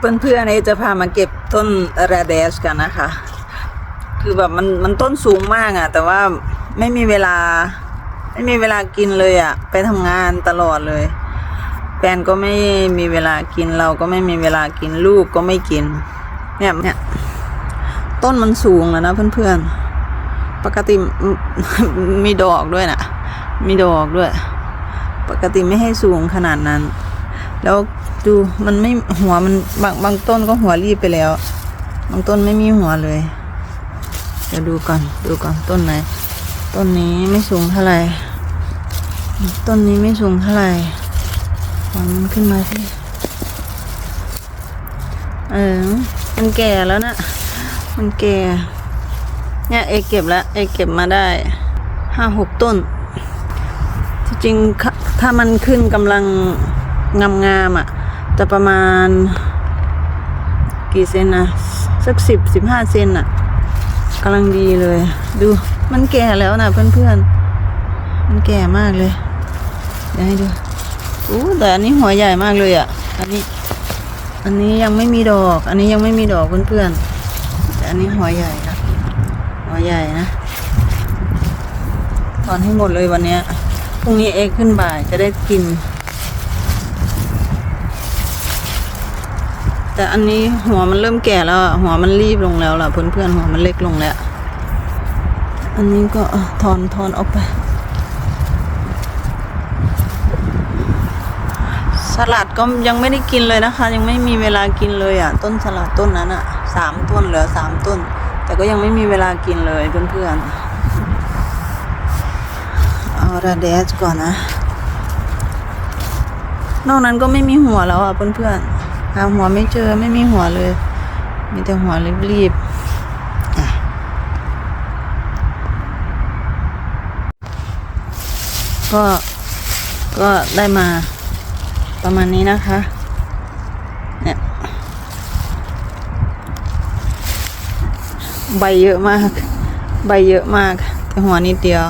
เพื่อนเพื่อนจะพามาเก็บต้นราเดชกันนะคะ คือแบบมันมันต้นสูงมากอะ่ะ แต่ว่าไม่มีเวลา ไม่มีเวลากินเลยอะ่ะ ไปทำงานตลอดเลยแฟนก็ไม่มีเวลากินเราก็ไม่มีเวลากินลูกก็ไม่กิน เนี่ยเนี่ยต้นมันสูงแล้วนะเพื่อนๆ ปกติมีดอกด้วยนะมีดอกด้วย ปกติไม่ให้สูงขนาดนั้น แล้ว ดูมันไม่หัวมันบางบางต้นก็หัวรีบไปแล้ว บางต้นไม่มีหัวเลยเดี๋ยวดูก่อนดูก่อนต้นไหน ต้นนี้ไม่สูงเท่าไหร่ ต้นนี้ไม่สูงเท่าไหร่หัวมันขึ้นมาที่เออ มันแก่แล้วนะมันแก่ เนี่ยเอเก็บแล้วเอเก็บมาได้ห้าหกต้น จริงถ้ามันขึ้นกำลังงามงามๆอะ จะประมาณ กี่เซนนะสักสิบสิบห้าเซนอะกำลังดีเลย ดูมันแก่แล้วนะเพื่อนๆ มันแก่มากเลยเดี๋ยวให้ดูอู้แต่อันนี้หัวใหญ่มากเลยอะอันนี้ อันนี้ยังไม่มีดอก อันนี้ยังไม่มีดอกเพื่อนๆแต่อันนี้หัวใหญ่นะหัวใหญ่นะถอนให้หมดเลยวันนี้พรุ่งนี้เอกขึ้นบ่ายจะได้กิน แต่อันนี้หัวมันเริ่มแก่แล้ว หัวมันรีบลงแล้วล่ะเพื่อนๆหัวมันเล็กลงแล้ว อันนี้ก็ถอนถอนออกไป สลัดก็ยังไม่ได้กินเลยนะคะ ยังไม่มีเวลากินเลยอะ ต้นสลัดต้นนั้นอะสามต้นเหลือสามต้น แต่ก็ยังไม่มีเวลากินเลยเพื่อนๆเอาราเดสก่อนนะ นอกนั้นก็ไม่มีหัวแล้วอะเพื่อนๆ หาหัวไม่เจอไม่มีหัวเลย มีแต่หัวรีบๆก็ก็ได้มาประมาณนี้นะคะ เนี่ย ใบเยอะมาก ใบเยอะมาก แต่หัวนิดเดียว